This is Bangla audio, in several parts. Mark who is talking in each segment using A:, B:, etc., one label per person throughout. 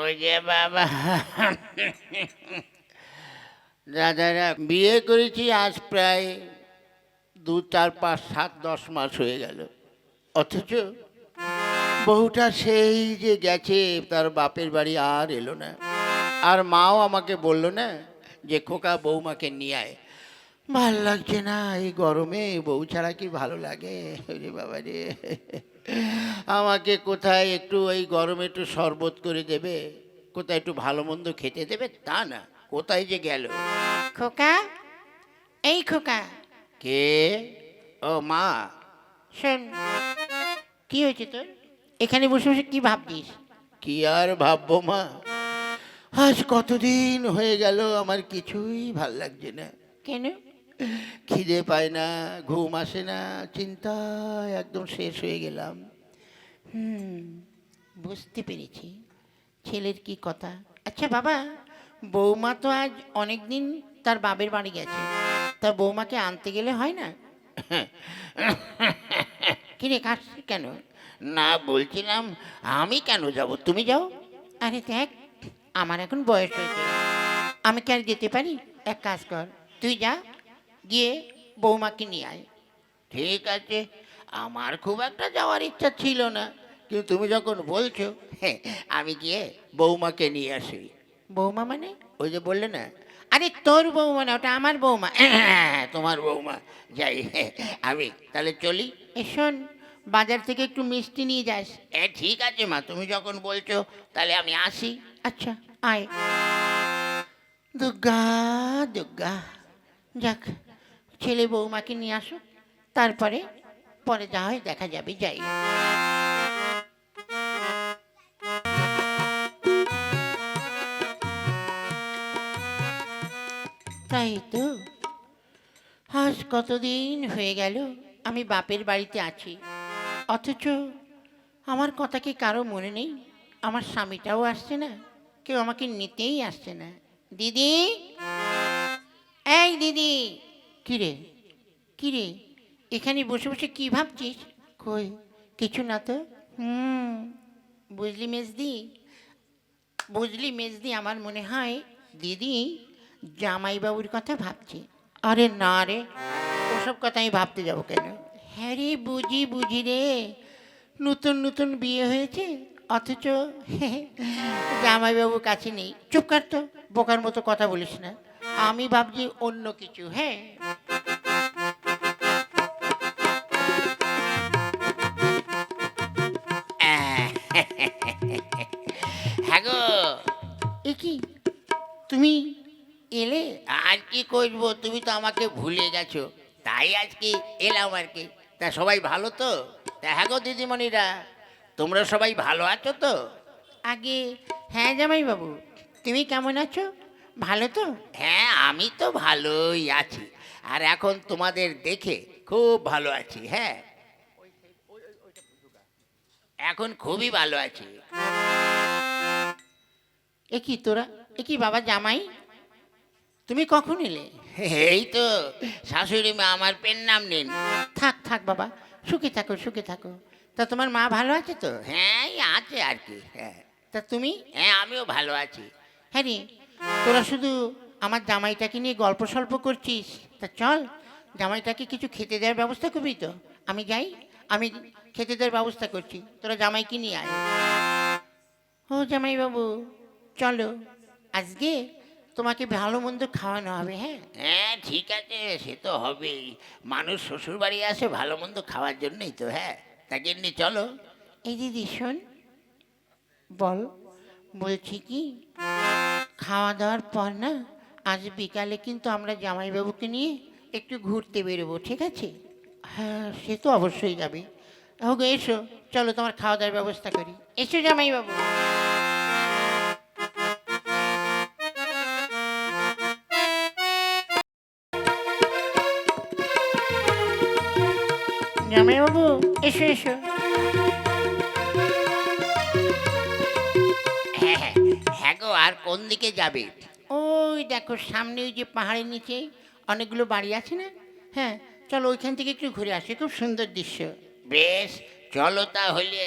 A: ওই যে বাবা। দাদারা, বিয়ে করেছি আজ প্রায় দু, চার, পাঁচ, সাত, দশ মাস হয়ে গেল। অথচ বহুটা সেই যে গেছে, তার বাপের বাড়ি আর এলো না। আর মাও আমাকে বলল না যে, খোকা বৌমাকে নিয়ে আয়। ভালো লাগছে না এই গরমে, বউ ছাড়া কি ভালো লাগে? বাবা রে আমাকে কোথায় একটু এই গরমে একটু শরবত করে দেবে? কোথায় একটু ভালো মন্দ খেতে দেবে? তা না কোথায় যে গেল?
B: খোকা এই খোকা।
A: কে? ও মা।
B: শোন কি হয়েছে তোর? এখানে বসে বসে কি ভাবছিস
A: কি আর ভাববো মা? আজ কতদিন হয়ে গেল আমার কিছুই ভালো লাগছে না।
B: কেন?
A: খিদে পায় না ঘুম আসে না চিন্তায় একদম শেষ হয়ে গেলাম।
B: হুম, বুঝতে পেরেছি। ছেলের কি কথা? আচ্ছা বাবা, বৌমা তো আজ অনেক দিন তার বাপের বাড়ি গেছে। তা বৌমাকে আনতে গেলে হয় না? কিরে কাশছিস কেন?
A: না বলছিলাম, আমি কেন যাব? তুমি যাও।
B: আরে দেখ, আমার এখন বয়স হয়েছে। আমি কি আর যেতে পারি? এক কাজ কর, তুই যা, গিয়ে বৌমাকে নিয়ে আয়।
A: ঠিক আছে, আমার খুব একটা যাওয়ার ইচ্ছা ছিল না। কিন্তু তুমি যখন বলছো হ্যাঁ আমি গিয়ে বৌমাকে নিয়ে আসি।
B: বৌমা মানে?
A: ওই যে বললে না
B: আরে তোর বৌমা না ওটা আমার বৌমা।
A: হ্যাঁ, তোমার বৌমা। যাই হ্যাঁ, আমি তাহলে চলি।
B: শোন বাজার থেকে একটু মিষ্টি নিয়ে যাস।
A: এ ঠিক আছে মা তুমি যখন বলছো তাহলে আমি আসি।
B: আচ্ছা আয়।
A: দুর্গা দুর্গা।
B: যাক ছেলে বৌমাকে নিয়ে আসো তারপরে পরে যা হয় দেখা যাবে যাই। তাই তো। আজ কতদিন হয়ে গেল আমি বাপের বাড়িতে আছি। অথচ আমার কথা কি কারও মনে নেই? আমার স্বামীটাও আসছে না, কেউ আমাকে নিতেই আসছে না। দিদি? এই দিদি! কিরে? কিরে? এখানে বসে বসে কি ভাবছিস? কই, কিছু না তো? হুম, বুঝলি মেজদি? বুঝলি মেজদি, আমার মনে হয় দিদি জামাইবাবুর কথা ভাবছি। আরে না রে, ওসব কথা আমি ভাবতে যাব কেন? হ্যাঁ রে বুঝি বুঝি রে। নতুন নতুন বিয়ে হয়েছে, অথচ জামাইবাবুর কাছে নেই। চুপ কাটতো তো, বোকার মতো কথা বলিস না। আমি ভাবছি অন্য কিছু হ্যাঁ? কি
A: করব? তুমি তো আমাকে ভুলে গেছো। তাই আজকে এলাম আর কি। তা সবাই ভালো তো? তা হ্যাঁ গো দিদিমণিরা তোমরা সবাই ভালো আছো তো?
B: আগে হ্যাঁ জামাইবাবু তুমি কেমন আছো? ভালো তো?
A: হ্যাঁ আমি তো ভালোই আছি। আর এখন তোমাদের দেখে খুব ভালো আছি হ্যাঁ? এখন খুবই ভালো আছি।
B: এ কি তোরা? এ কি বাবা জামাই? তুমি কখন এলে?
A: এই তো শাশুড়ি মা আমার পেন নাম নেন।
B: থাক থাক বাবা সুখে থাকো সুখে থাকো। তা তোমার মা ভালো আছে তো?
A: হ্যাঁ আছে আর কি হ্যাঁ।
B: তা তুমি?
A: হ্যাঁ আমিও ভালো আছি।
B: হ্যাঁ রে তোরা শুধু আমার জামাইটাকে নিয়ে গল্প সল্প করছিস। তা চল জামাইটাকে কিছু খেতে দেওয়ার ব্যবস্থা করবি তো? আমি যাই আমি খেতে দেওয়ার ব্যবস্থা করছি। তোরা জামাইকে নিয়ে আয়। ও জামাইবাবু চলো আজকে তোমাকে ভালো মন্দ খাওয়ানো হবে হ্যাঁ?
A: হ্যাঁ ঠিক আছে সে তো হবেই। মানুষ শ্বশুর বাড়ি আসে ভালো মন্দ খাওয়ার জন্যই তো হ্যাঁ? তাকে এমনি চলো।
B: এই দিদি শোন বল বলছি কি খাওয়া দাওয়ার পর না আজ বিকালে কিন্তু আমরা জামাইবাবুকে নিয়ে একটু ঘুরতে বেরোবো ঠিক আছে? হ্যাঁ সে তো অবশ্যই যাবে। হোক এসো চলো তোমার খাওয়া দাওয়ার ব্যবস্থা করি। এসো জামাইবাবু। জামাইবাবু এসো এসো।
A: হ্যাঁ হ্যাঁ হ্যাঁ গো আর কোন দিকে যাবে?
B: ওই দেখো সামনে ওই যে পাহাড়ের নিচে অনেকগুলো বাড়ি আছে না? হ্যাঁ চলো ওইখান থেকে একটু ঘুরে আসি খুব সুন্দর দৃশ্য।
A: বেশ চলো তাহলে।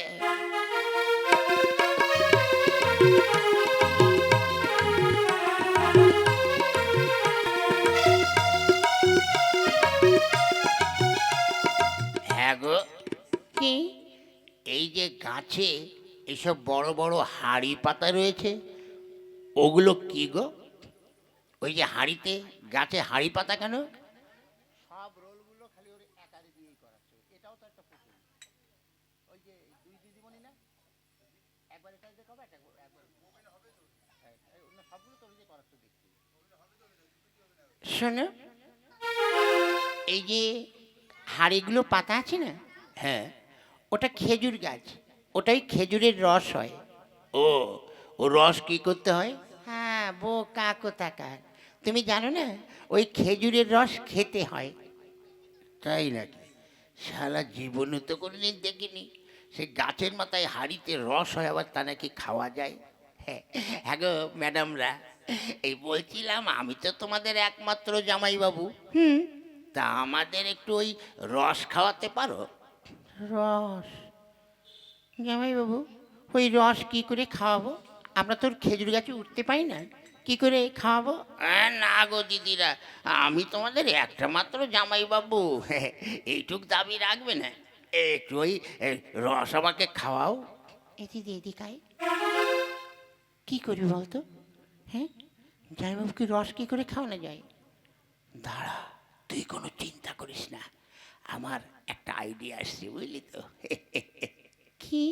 A: গাছে এসব বড় বড় হাড়ি পাতা রয়েছে ওগুলো কি গো? ওই যে হাড়িতে গাছে হাড়ি পাতা কেন? সব রোলগুলো খালি ওর একারে দিয়েই করাচ্ছে এটাও তো একটা পুতুল ওই যে দুই দিদিমণি না? একবার এটা দিয়ে কবে একবার একবার হ্যাঁ, এই অন্য সবগুলো তো ওই করাচ্ছে দেখছি।
B: শোনো। এই যে হাড়িগুলো পাতা আছে না?
A: হ্যাঁ।
B: ওটা খেজুর গাছ। ওটাই খেজুরের রস হয়।
A: ও ও রস কি করতে হয়?
B: হ্যাঁ বো কাকো তাকার তুমি জানো না ওই খেজুরের রস খেতে হয়।
A: তাই নাকি? সারা জীবনে তো কোনোদিন দেখিনি। সে গাছের মাথায় হাড়িতে রস হয় আবার তা নাকি খাওয়া যায়। হ্যাঁ হ্যাঁ গো ম্যাডামরা এই বলছিলাম আমি তো তোমাদের একমাত্র জামাইবাবু।
B: হুম।
A: তা আমাদের একটু ওই রস খাওয়াতে পারো?
B: রস। জামাইবাবু ওই রস কি করে খাওয়াবো? আমরা তোর খেজুর গাছে উঠতে পারি না। কি করে খাওয়াবো?
A: না গো দিদিরা আমি তোমাদের একটা মাত্র জামাইবাবু। এইটুক দাবি রাখবে না। একটু ওই রস আমাকে খাওয়াও।
B: এদিকে এদিকায় কি করবি বলতো? হ্যাঁ? জামাইবাবুকে রস কি করে খাওয়ানো যায়?
A: দাঁড়া তুই কোনো চিন্তা করিস না। আমার একটা আইডিয়া আসছে বুঝলি তো?
B: কি?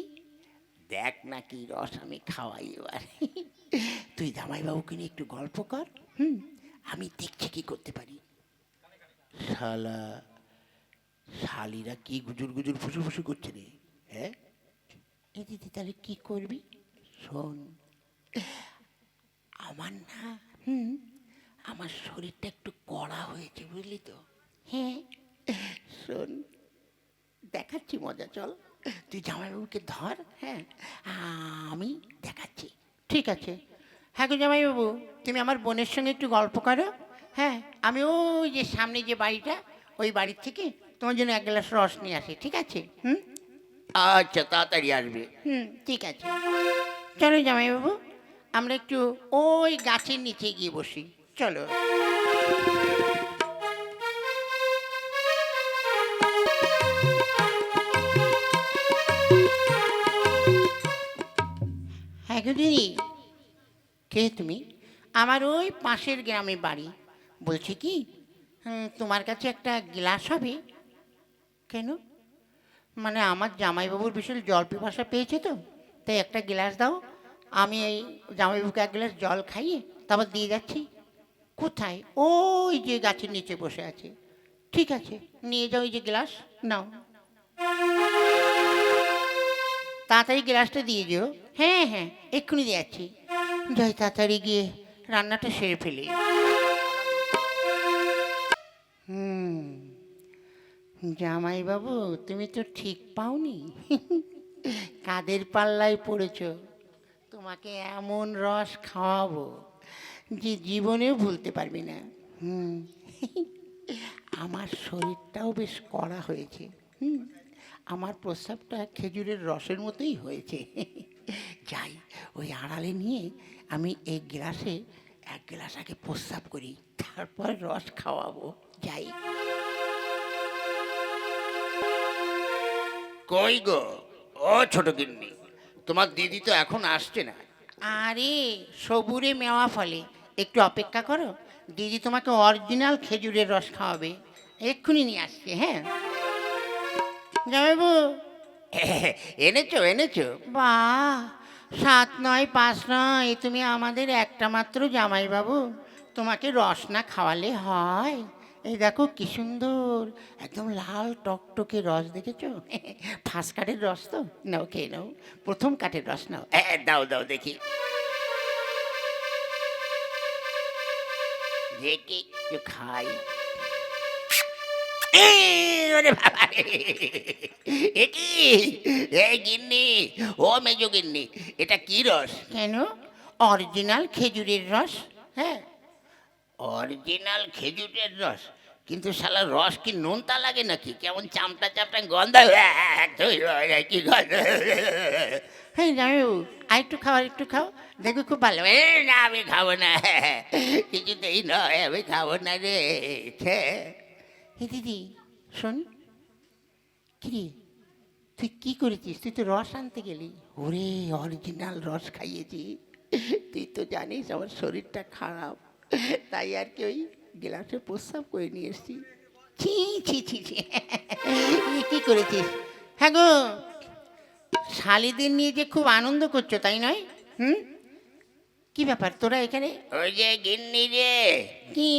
A: দেখ না কি রস আমি খাওয়াই এবার। তুই জামাইবাবুকে নিয়ে একটু গল্প কর। হুম। আমি দেখছি কি করতে পারি। শালা শালিরা কি গুজুর গুজুর ফুসু ফুসু করছে রে হ্যাঁ?
B: এ দিদি তাহলে কি করবি?
A: শোন আমার না হুম। আমার শরীরটা একটু কড়া হয়েছে বুঝলি তো?
B: হ্যাঁ।
A: শোন দেখাচ্ছি মজা চল। তুই জামাইবাবুকে ধর হ্যাঁ আমি দেখাচ্ছি।
B: ঠিক আছে। হ্যাঁ গো জামাইবাবু তুমি আমার বোনের সঙ্গে একটু গল্প করো। হ্যাঁ আমি ওই যে সামনে যে বাড়িটা ওই বাড়ির থেকে তোমার জন্য এক গ্লাস রস নিয়ে আসি ঠিক আছে? হুম?
A: আচ্ছা তাড়াতাড়ি আসবে।
B: হুম ঠিক আছে। চলো জামাইবাবু আমরা একটু ওই গাছের নিচে গিয়ে বসি। চলো। দিদি কে তুমি? আমার ওই পাশের গ্রামে বাড়ি। বলছি কি তোমার কাছে একটা গ্লাস হবে। কেন? মানে আমার জামাইবাবুর বিশাল জল পিপাসা পেয়েছে তো, তাই একটা গ্লাস দাও। আমি এই জামাইবাবুকে এক গ্লাস জল খাইয়ে তারপর দিয়ে যাচ্ছি। কোথায়? ওই যে গাছের নিচে বসে আছে। ঠিক আছে, নিয়ে যাও ওই যে গ্লাস, নাও। তাড়াতাড়ি গ্লাসটা দিয়ে যেও হ্যাঁ হ্যাঁ এক্ষুনি যাচ্ছি যাই তাড়াতাড়ি গিয়ে রান্নাটা সেরে ফেলি। হুম, জামাইবাবু, তুমি তো ঠিক পাওনি। কাদের পাল্লায় পড়েছ? তোমাকে এমন রস খাওয়াবো যে জীবনেও ভুলতে পারবি না। হুম, আমার শরীরটাও বেশ কড়া হয়েছে। হুম, আমার প্রস্রাবটা খেজুরের রসের মতোই হয়েছে। যাই ওই আড়ালে নিয়ে আমি এই গ্লাসে এক গ্লাস আগে প্রস্রাব করি তারপর রস খাওয়াবো যাই।
A: কই গো? ও ছোট গিন্নি তোমার দিদি তো এখন আসছে না।
B: আরে সবুরে মেওয়া ফলে। একটু অপেক্ষা করো দিদি তোমাকে অরিজিনাল খেজুরের রস খাওয়াবে। এক্ষুনি নিয়ে আসছে হ্যাঁ? জামাইবু।
A: এনেছো এনেছো।
B: বাহ সাত নয় পাঁচ নয় তুমি আমাদের একটা মাত্র জামাইবাবু। তোমাকে রস না খাওয়ালে হয়। এই দেখো কি সুন্দর একদম লাল টকটকে রস দেখেছ? ফার্স্ট কাঠের রস তো? নাও খেয়ে নাও। প্রথম কাঠের রস নাও।
A: দাও দাও দেখি। দেখি খাই। এ, ওরে বাবা। এ কি? এই গিন্নি ও মেজো গিন্নি এটা কি রস?
B: কেন? অরিজিনাল খেজুরের রস হ্যাঁ।
A: অরিজিনাল খেজুরের রস? কিন্তু শালা রস কি নোনতা লাগে নাকি? কেমন চামটা চামটা গন্ধ? কি গন্ধ
B: হ্যাঁ আর একটু খাও আর একটু খাও। দেখবে খুব ভালো।
A: না আমি খাব না। কিছুতেই নয় আমি খাব না রে।
B: দিদি শোন কি? তুই কি করেছিস? তুই তো রস আনতে গেলি।
A: ওরে অরিজিনাল রস খাইয়েছি। তুই তো জানিস আমার শরীরটা খারাপ। তাই আর কি ওই গ্লাসে প্রস্রাব করে নিয়ে এসছি।
B: ছি ছি ছি ছি। কি করেছিস? হ্যাঁ গো শালিদের নিয়ে যে খুব আনন্দ করছ তাই নয়? হুম? কি ব্যাপার তোরা এখানে?
A: ওই যে গিন্নি রে
B: কি?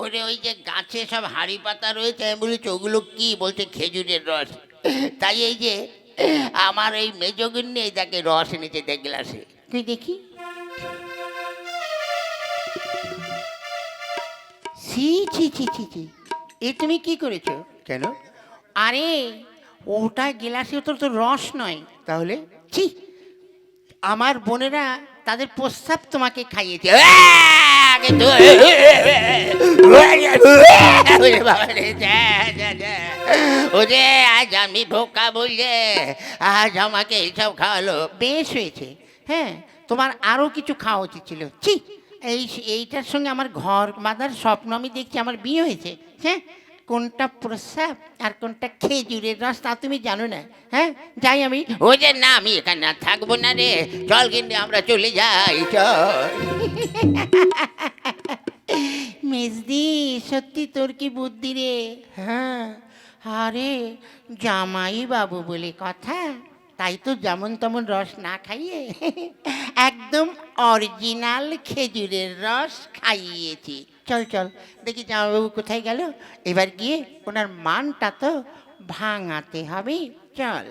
A: ওরে ওই যে গাছে সব হাড়ি পাতা রয়েছে আমি বলেছি ওগুলো কি? বলছে খেজুরের রস। তাই এই যে আমার এই মেজো গিন্নি তাকে রস এনেছে দেখ গ্লাসে।
B: তুই দেখি। ছি ছি ছি ছি ছি। এ তুমি কি করেছ?
A: কেন?
B: আরে ওটা গেলাসে তোর তো রস নয়।
A: তাহলে?
B: ছি আমার বোনেরা তাদের প্রস্তাব তোমাকে খাইয়েছে।
A: আগে তো ওরে আজ আমি বোকা বললে আজ আমাকে এইসব খাওয়ালো।
B: বেশ হয়েছে। হ্যাঁ তোমার আরও কিছু খাওয়া উচিত ছিল। ঠিক এই এইটার সঙ্গে আমার ঘর বাঁধার স্বপ্ন আমি দেখছি আমার বিয়ে হয়েছে। হ্যাঁ কোনটা প্রস্রাব আর কোনটা খেজুরের রস, তা তুমি জানো না হ্যাঁ? যাই আমি।
A: ও যে না আমি এখানে আর থাকব না রে। চল কিন্তু আমরা চলে যাই, চল।
B: মেজদি সত্যি তোর কি বুদ্ধি রে? হ্যাঁ। আরে জামাই বাবু বলে কথা, তাই তো যেমন তেমন রস না খাইয়ে একদম অরিজিনাল খেজুরের রস খাইয়েছি। চল চল। দেখি জামাইবাবু কোথায় গেল? এবার গিয়ে ওনার মানটা তো ভাঙাতে হবে। চল।